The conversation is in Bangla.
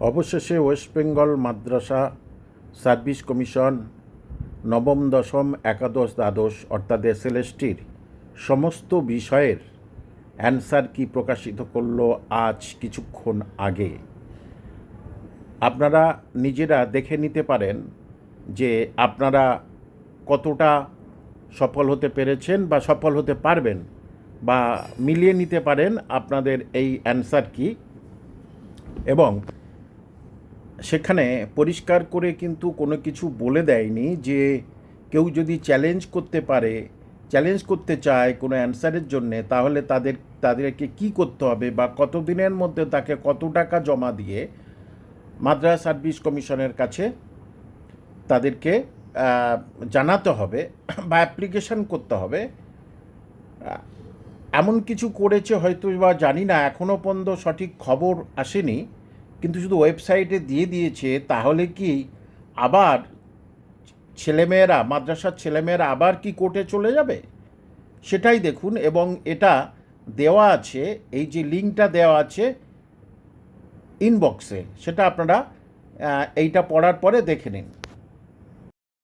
অবশেষে west Bengal Madrasah service commission নবম, দশম, একাদশ, দ্বাদশ, অর্থাৎ এসএলএসটির সমস্ত বিষয়ের অ্যান্সার কি প্রকাশিত করল আজ কিছুক্ষণ আগে? আপনারা নিজেরা দেখে নিতে পারেন যে আপনারা কতটা সফল হতে পেরেছেন বা সফল হতে পারবেন বা মিলিয়ে নিতে পারেন আপনাদের এই অ্যান্সার কি? এবং সেখানে পরিষ্কার করে কিন্তু কোনো কিছু বলে দেয়নি যে কেউ যদি চ্যালেঞ্জ করতে পারে চ্যালেঞ্জ করতে চায় কোনো অ্যান্সারের জন্যে, তাহলে তাদের, তাদেরকে কি করতে হবে বা কত দিনের মধ্যে তাকে কত টাকা জমা দিয়ে মাদ্রাস সার্ভিস কমিশনের কাছে তাদেরকে জানাতে হবে বা অ্যাপ্লিকেশন করতে হবে? এমন কিছু করেছে হয়তো বা জানি না এখনও পর্যন্ত সঠিক খবর আসেনি। কিন্তু শুধু ওয়েবসাইটে দিয়ে দিয়েছে, তাহলে কি আবার ছেলেমেয়েরা, মাদ্রাসার ছেলেমেয়েরা আবার কি কোর্টে চলে যাবে? সেটাই দেখুন এবং এটা দেওয়া আছে, এই যে লিঙ্কটা দেওয়া আছে ইনবক্সে সেটা আপনারা এইটা পড়ার পরে দেখে নিন।